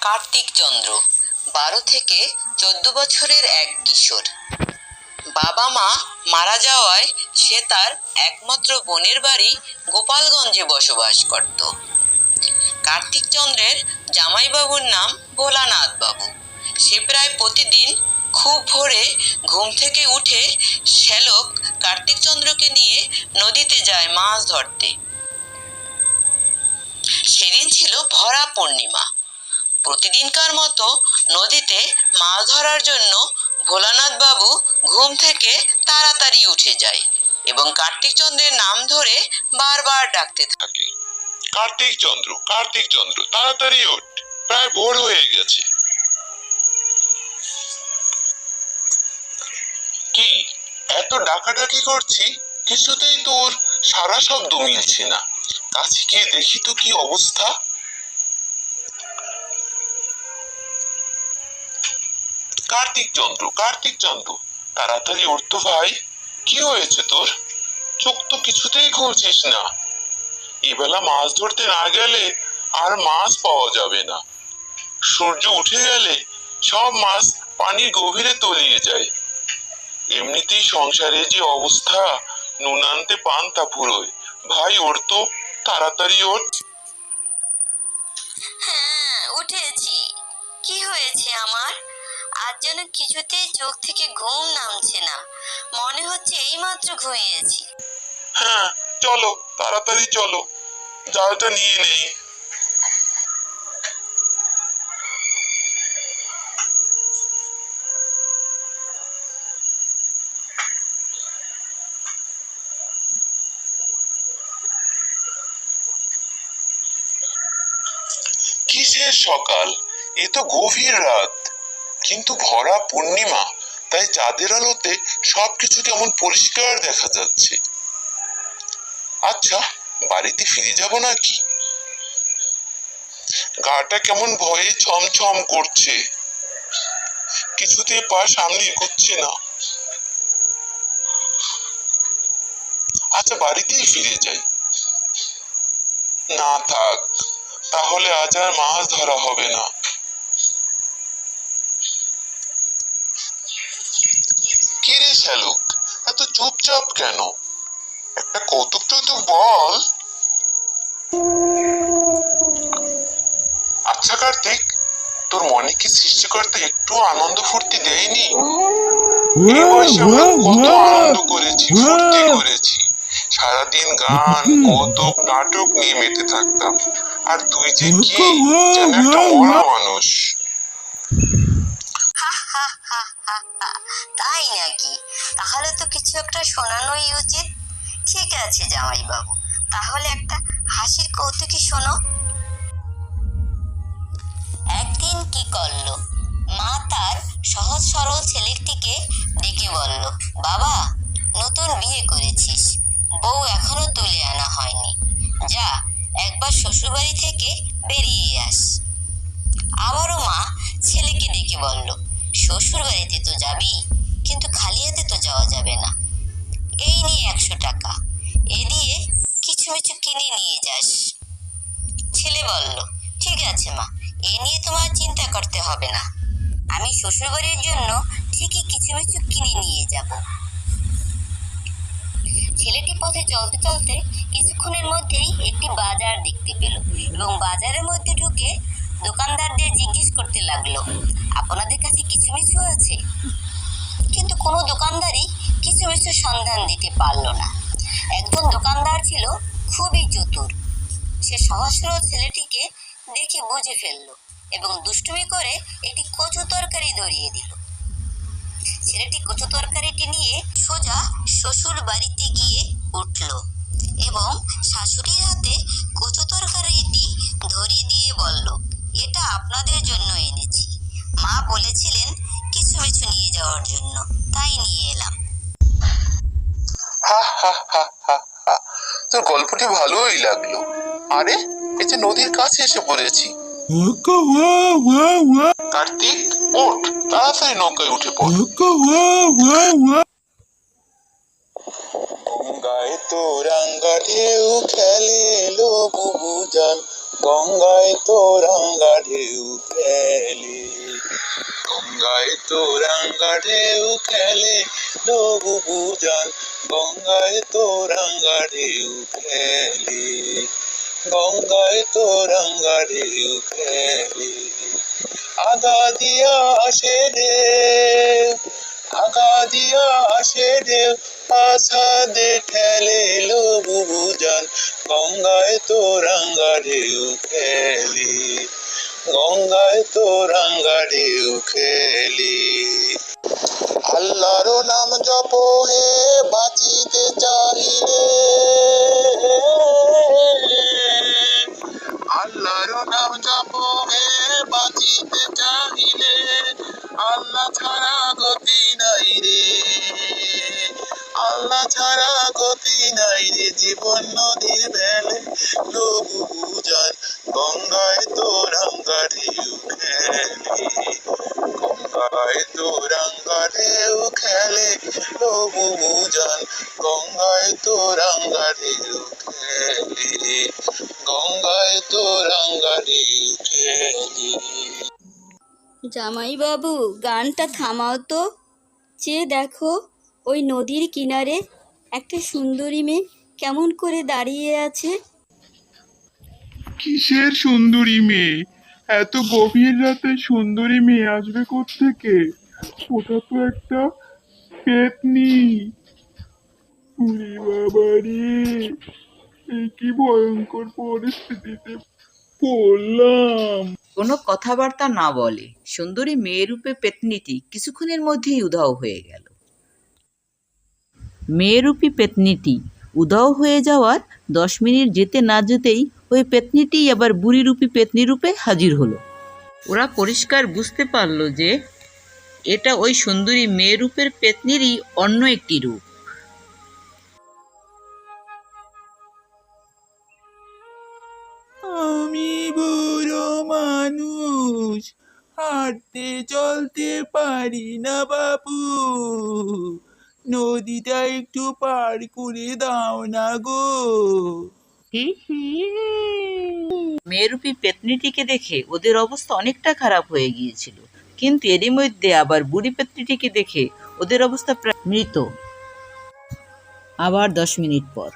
কার্তিক চন্দ্র, বারো থেকে চোদ্দ বছরের এক কিশোর। বাবা মা মারা যাওয়ায় সে তার একমাত্র বোনের বাড়ি গোপালগঞ্জে বসবাস করত। কার্তিক চন্দ্রের জামাইবাবুর নাম ভোলানাথ বাবু সে প্রায় প্রতিদিন খুব ভোরে ঘুম থেকে উঠে শ্যালক কার্তিক চন্দ্রকে নিয়ে নদীতে যায় মাছ ধরতে। সেদিন ছিল ভরা পূর্ণিমা। প্রতিদিনকার মতো নদীতে মাছ ধরার জন্য ভোলানাথ বাবু ঘুম থেকে তাড়াতাড়ি উঠে যায় এবং কার্তিক চন্দ্রের নাম ধরে বারবার ডাকতে থাকে। কার্তিক চন্দ্র কার্তিক চন্দ্র, তাড়াতাড়ি ওঠ প্রায় ভোর হয়ে গেছে। কি, এত ডাকাডাকি করছি? কিছুতেই তোর সারা শব্দ মিলছে না। কাছে গিয়ে দেখি তো কি অবস্থা। কার্তিক চন্দ্র কার্তিক চন্দ্র। তাড়াতাড়ি উঠতো ভাই। কি হয়েছে তোর? চোখ তো কিছুতেই খুলছিস না। এবেলা মাছ ধরতে না গেলে আর মাছ পাওয়া যাবে না। সূর্য উঠে গেলে সব মাছ পানির গভীরে তলিয়ে যায়। এমনিতেই সংসারে যে অবস্থা, নুন আনতে পান্তা ফুরোয় ভাই, ওর তো তাড়াতাড়ি ওঠ হ্যাঁ উঠেছি। কি হয়েছে আমার? আজ যেন কিছুতেই চোখ থেকে ঘুম নামছে না। মনে হচ্ছে এইমাত্র ঘুমিয়েছি। হ্যাঁ চলো, তাড়াতাড়ি চলো। জালটা নিয়ে নেই। কিসের সকাল? এ তো গভীর রাত। কিন্তু ভরা পূর্ণিমা, তাই চাঁদের আলোতে সবকিছু কেমন পরিষ্কার দেখা যাচ্ছে। আচ্ছা বাড়িতে ফিরে যাব নাকি? গাটা কেমন ভয়ে ছমছম করছে। কিছুতে পা সামনে এগোচ্ছে না। আচ্ছা বাড়িতেই ফিরে যাই। না থাক, তাহলে আজ আর মাছ ধরা হবে না। শ্যালক এত চুপচাপ কেন? একটা কৌতুক টৌতুক বল। আচ্ছা কার্তিক তোর মনে কি সৃষ্টিকর্তা একটু আনন্দ ফুর্তি দেয়নি? এই বয়সে আমরা কত আনন্দ করেছি ফুর্তি করেছি। সারাদিন গান কৌতুক নাটক নিয়ে মেতে থাকতাম। আর তুই যে কি যেন একটা মানুষ। তাই নাকি? তাহলে তো কিছু একটা শোনানোই উচিত। ঠিক আছে জামাইবাবু, তাহলে একটা হাসির কৌতুকই শোনো। একদিন কি করল? মা তার সহজ সরল ছেলেটিকে ডেকে বলল, বাবা, নতুন বিয়ে করেছিস। বউ এখনও তুলে আনা হয়নি। যা, একবার শ্বশুরবাড়ি থেকে বেরিয়ে আস। আবারও মা ছেলেকে ডেকে বলল শ্বশুর বাড়িতে তো যাবি, কিন্তু খালি হাতে তো যাওয়া যাবে না। এই নিয়ে একশো টাকা। এ দিয়ে কিছু মিছু কিনে নিয়ে যাস। ছেলে বলল, ঠিক আছে মা, এ নিয়ে তোমার চিন্তা করতে হবে না। আমি শ্বশুরবাড়ির জন্য ঠিকই কিছু কিছু কিনে নিয়ে যাব। ছেলেটি পথে চলতে চলতে কিছুক্ষণের মধ্যেই একটি বাজার দেখতে পেল এবং বাজারের মধ্যে ঢুকে দোকানদারদের জিজ্ঞেস করতে লাগল, আপনাদের কাছে কিছু মিছু আছে? কিন্তু কোনো দোকানদারই কিছু মিছু সন্ধান দিতে পারল না। একজন দোকানদার ছিল খুবই চতুর। সে সহস্র ছেলেটিকে দেখে বুঝে ফেলল এবং দুষ্টুমি করে একটি কচু তরকারি ধরিয়ে দিল। ছেলেটি কচু তরকারিটি নিয়ে সোজা শ্বশুর বাড়িতে গিয়ে উঠল এবং শাশুড়ির হাতে কচু তরকারিটি ধরিয়ে দিয়ে বলল নিয়ে জন্য তাই নিয়ে এলাম হা হা হা হা হা। তোর গল্পটি ভালোই লাগল। আরে এই যে নদীর কাছে এসে পড়েছি। কার্তিক ওঠ তাড়াতাড়ি নৌকায় উঠে পড়। গঙ্গায় তো রাঙ্গা ঢেউ খেলে এলো বুবু জান গঙ্গায় তোরাঙ্গা ঢেউ খেলে। গঙ্গায় তোরাঙ্গা ঢেউ খেলে তবু বুঝান গঙ্গায় তোরাঙ্গা ঢেউ খেলে গঙ্গায় তোরাঙ্গা ঢেউ খেলে আগা দিয়া আসে ঢেউ আগা দিয়া আসে ঢেউ আসাদে ঠেলে লবু বুঝান গঙ্গায় তোরাঙ্গা ঢেউ খেলে গঙ্গায় তোরাঙ্গা ঢেউ খেলে আল্লাহর নাম জপ হে, বাঁচিতে চাহিলে আল্লাহর নাম জপ হে, বাঁচিতে চাহিলে আল্লাহ ছাড়া গতি নাই রে। আল্লাহ ছাড়া গতি নাই রে। জীবন নদীর বেলে লবু বুঝান গঙ্গায় তোরাঙ্গা খেলে গঙ্গায় খেলে লবু বুঝান গঙ্গায় খেলে গঙ্গায় জামাইবাবু গানটা থামাও তো। চেয়ে দেখো, ওই নদীর কিনারে একটা সুন্দরী মেয়ে কেমন করে দাঁড়িয়ে আছে। কিসের সুন্দরী মেয়ে? এত গভীর রাতে সুন্দরী মেয়ে আসবে থেকে ওটা তো একটা পেতনি। কি ভয়ঙ্কর পরিস্থিতিতে পড়লাম। কোনো কথাবার্তা না বলে সুন্দরী মেয়েরূপে পেতনিটি কিছুক্ষণের মধ্যেই উধাও হয়ে গেল। মেয়েরূপী পেতনিটি উধাও হয়ে যাওয়ার দশ মিনিট যেতে না যেতেই ওই পেতনিটি আবার বুড়িরূপী পেতনি রূপে হাজির হলো। ওরা পরিষ্কার বুঝতে পারল যে এটা ওই সুন্দরী মেয়ে রূপের পেতনিরই অন্য একটি রূপ। আমি বুড়ো মানুষ, হাঁটতে চলতে পারি না বাবু নদীটা একটু পার করে দাও না গো। মেয়েরূপী পেতনিটিকে দেখে ওদের অবস্থা অনেকটা খারাপ হয়ে গিয়েছিল। কিন্তু এরই মধ্যে আবার বুড়ি পেতনিটিকে দেখে ওদের অবস্থা প্রায় মৃত। আবার দশ মিনিট পর।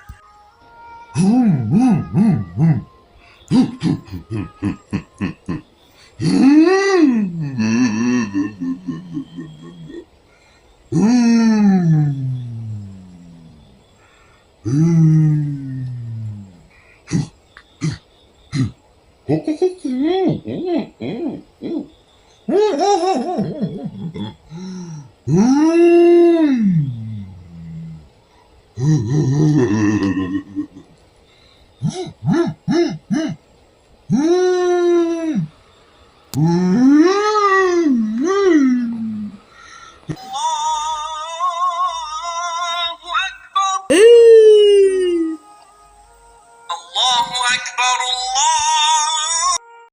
Mm-hmm.